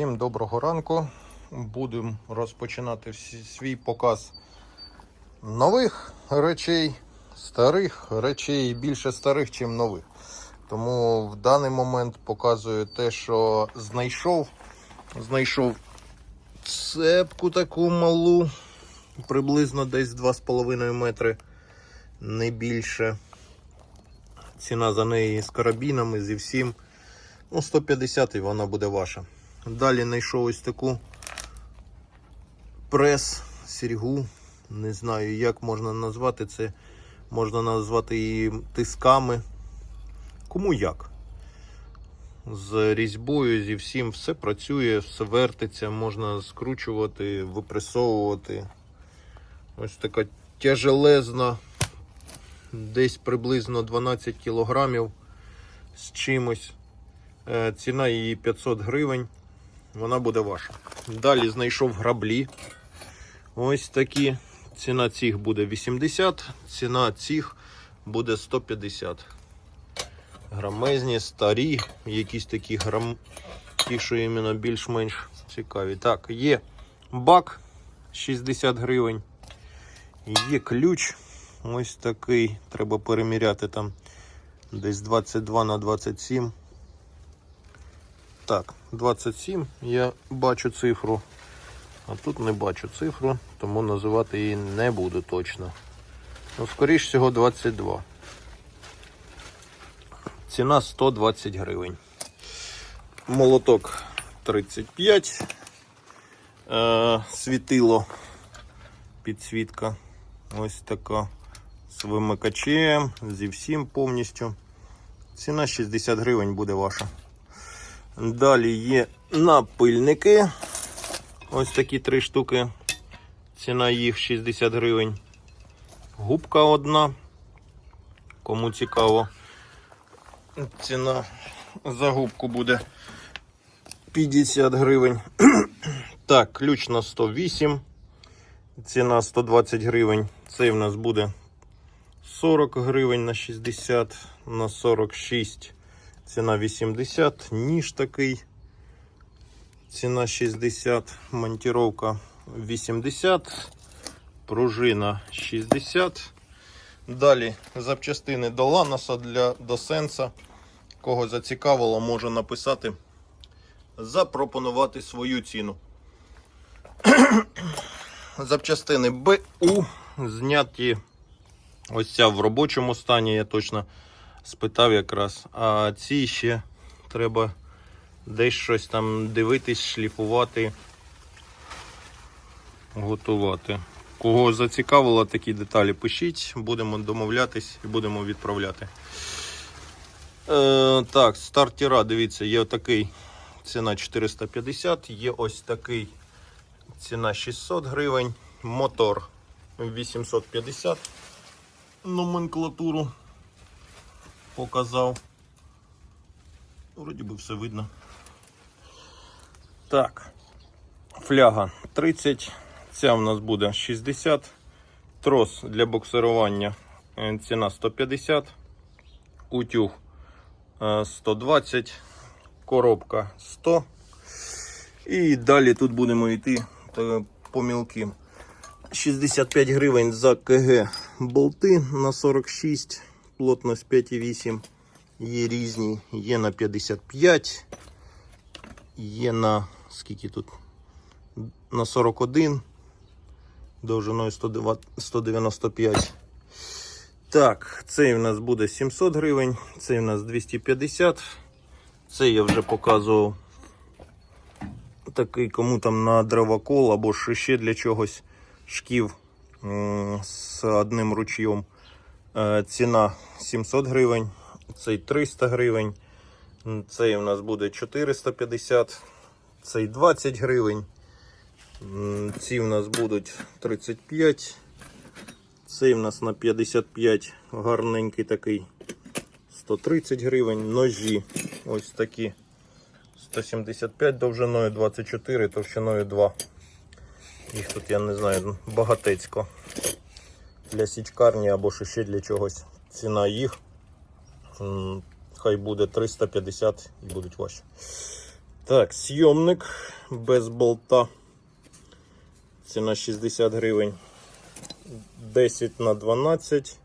Всім доброго ранку. Будемо розпочинати свій показ нових речей, старих речей, більше старих, ніж нових. Тому в даний момент показую те, що знайшов. Знайшов цепку таку малу, приблизно десь 2,5 метри, не більше. Ціна за неї з карабінами, зі всім. Ну, 150 і вона буде ваша. Далі знайшов ось таку прес, сіргу. Не знаю, як можна назвати це. Можна назвати її тисками. Кому як. З різьбою, зі всім все працює, все вертиться, можна скручувати, випресовувати. Ось така тяжелезна, десь приблизно 12 кілограмів з чимось. Е, Ціна її 500 гривень. Вона буде ваша. Далі знайшов граблі. Ось такі. Ціна цих буде 80, ціна цих буде 150. Грамезні, старі, якісь такі грам... ті, що іменно більш-менш цікаві. Так, є бак 60 гривень. Є ключ. Ось такий. Треба переміряти там десь 22 на 27. Так, 27 я бачу цифру, а тут не бачу цифру, тому називати її не буду точно. Ну, скоріш всього 22. Ціна 120 гривень. Молоток 35. Е, світило підсвітка. Ось така. З вимикачем, зі всім повністю. Ціна 60 гривень буде ваша. Далі є напильники. Ось такі три штуки. Ціна їх 60 гривень. Губка одна. Кому цікаво. Ціна за губку буде 50 гривень. Так, ключ на 108. Ціна 120 гривень. Цей в нас буде 40 гривень на 60 на 46. Ціна 80, ніж такий. Ціна 60, монтировка 80, пружина 60. Далі запчастини до Ланоса для до. Кого зацікавило, може написати, запропонувати свою ціну. Запчастини БУ зняті ось ця в робочому стані, я точно спитав якраз. А ці ще треба десь щось там дивитись, шліфувати, готувати. Кого зацікавило такі деталі, пишіть, будемо домовлятись і будемо відправляти. Е, так, стартера, дивіться, є отакий ціна 450, є ось такий ціна 600 гривень, мотор 850 номенклатуру показав. Вроді би все видно. Так, фляга 30, ця в нас буде 60, трос для боксирування е, ціна 150, утюг е, 120, коробка 100. І далі тут будемо йти по мілким. 65 гривень за КГ болти на 46, плотність 5,8. Є різні, є на 55, є на скільки тут? На 41, довжиною 195. Так, цей у нас буде 700 гривень, цей у нас 250. Цей я вже показував. Такий кому там на дровокол або ще для чогось шків з одним ручйом. Е, Ціна 700 гривень, цей 300 гривень, цей у нас буде 450, цей 20 гривень. Ці у нас будуть 35. Цей у нас на 55 гарненький такий 130 гривень. Ножі ось такі 175 довжиною, 24 товщиною 2. Їх тут, я не знаю, багатецько. Для січкарні або ще для чогось. Ціна їх. Хай буде 350 і будуть ваші. Так, сйомник без болта. Ціна 60 гривень. 10 на 12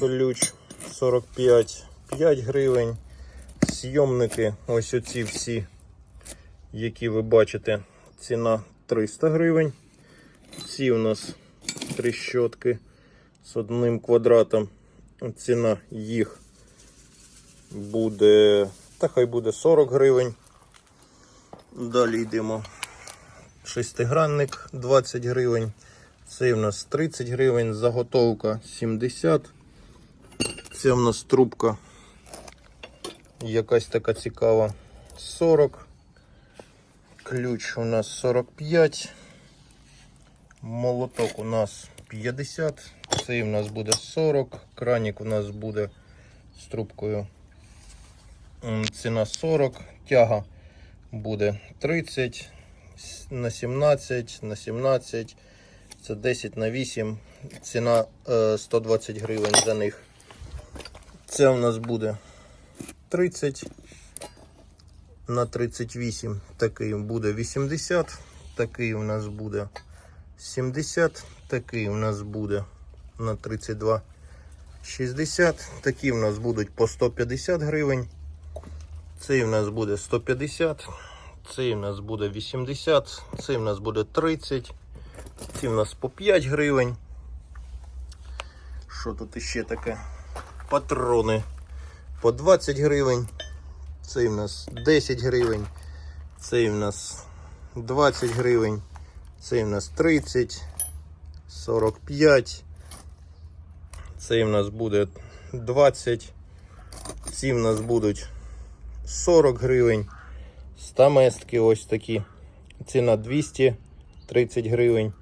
ключ 45, 5 гривень. Сйомники, ось оці всі, які ви бачите, ціна 300 гривень. Ці у нас трещотки з одним квадратом. Ціна їх буде, та хай буде 40 гривень. Далі йдемо. Шестигранник 20 гривень. Цей у нас 30 гривень, заготовка 70. Це у нас трубка якась така цікава 40. Ключ у нас 45. Молоток у нас 50. Цей у нас буде 40. Кранік у нас буде з трубкою. Ціна 40. Тяга буде 30 на 17, на 17. Це 10 на 8. Ціна е, 120 гривень за них. Це у нас буде 30 на 38. Такий буде 80. Такий у нас буде 70. Такий у нас буде на 32. 60. Такі у нас будуть по 150 гривень. Цей у нас буде 150. Цей у нас буде 80. Цей у нас буде 30. Ці у нас по 5 гривень. Що тут іще таке? Патрони по 20 гривень. Цей у нас 10 гривень. Цей у нас 20 гривень. Цей у нас 30, 45. Цей у нас буде 20. Ці у нас будуть 40 гривень. Стаместки ось такі. Ціна 230 гривень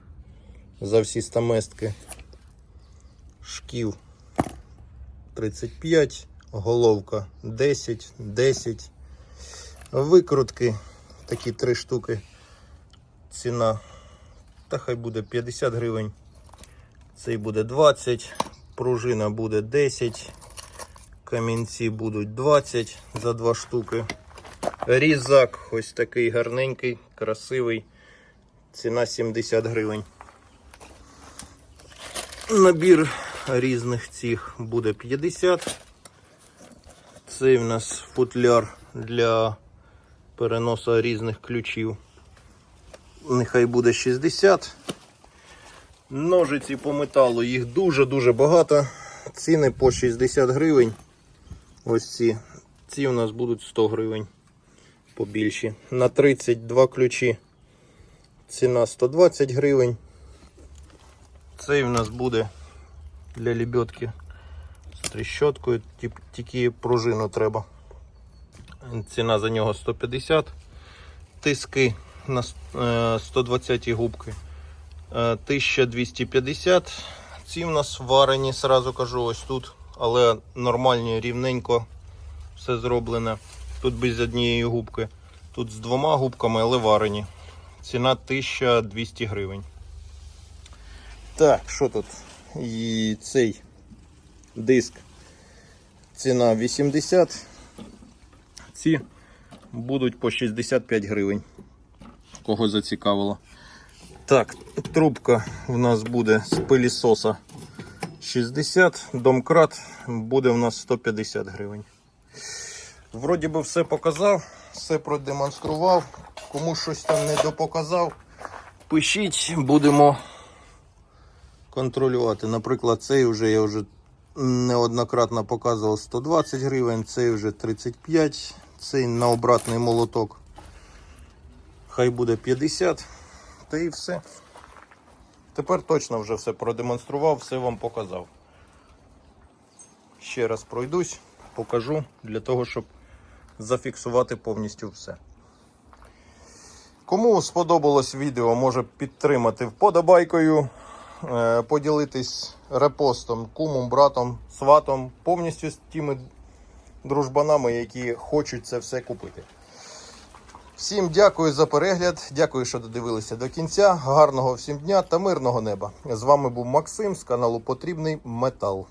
за всі стаместки. Шків 35, головка 10, 10. Викрутки такі три штуки. Ціна та хай буде 50 гривень. Цей буде 20, пружина буде 10, камінці будуть 20 за два штуки. Різак ось такий гарненький, красивий. Ціна 70 гривень. Набір різних цих буде 50. Цей в нас футляр для переносу різних ключів. Нехай буде 60. Ножиці по металу, їх дуже-дуже багато. Ціни по 60 гривень. Ось ці. Ці у нас будуть 100 гривень побільші. На 32 ключі. Ціна 120 гривень. Цей у нас буде для лебедки з тріщоткою, тільки пружину треба. Ціна за нього 150. Тиски на с- е, 120 губки. е, 1250. Ці в нас варені, сразу кажу, ось тут. Але нормальні, рівненько все зроблене. Тут без однієї губки. Тут з двома губками, але варені. Ціна 1200 гривень. Так, що тут? І цей диск. Ціна 80. Ці будуть по 65 гривень. Кого зацікавило. Так, трубка у нас буде з пилісоса 60, домкрат буде у нас 150 гривень. Вроді би все показав, все продемонстрував. Кому щось там не допоказав, пишіть, будемо контролювати. Наприклад, цей вже я вже неоднократно показував 120 гривень, цей вже 35, цей на обратний молоток. Хай буде 50. Та і все. Тепер точно вже все продемонстрував, все вам показав. Ще раз пройдусь, покажу для того, щоб зафіксувати повністю все. Кому сподобалось відео, може підтримати вподобайкою, е, поділитись репостом, кумом, братом, сватом, повністю з тими дружбанами, які хочуть це все купити. Всім дякую за перегляд. Дякую, що додивилися до кінця. Гарного всім дня та мирного неба. З вами був Максим з каналу Потрібний Метал.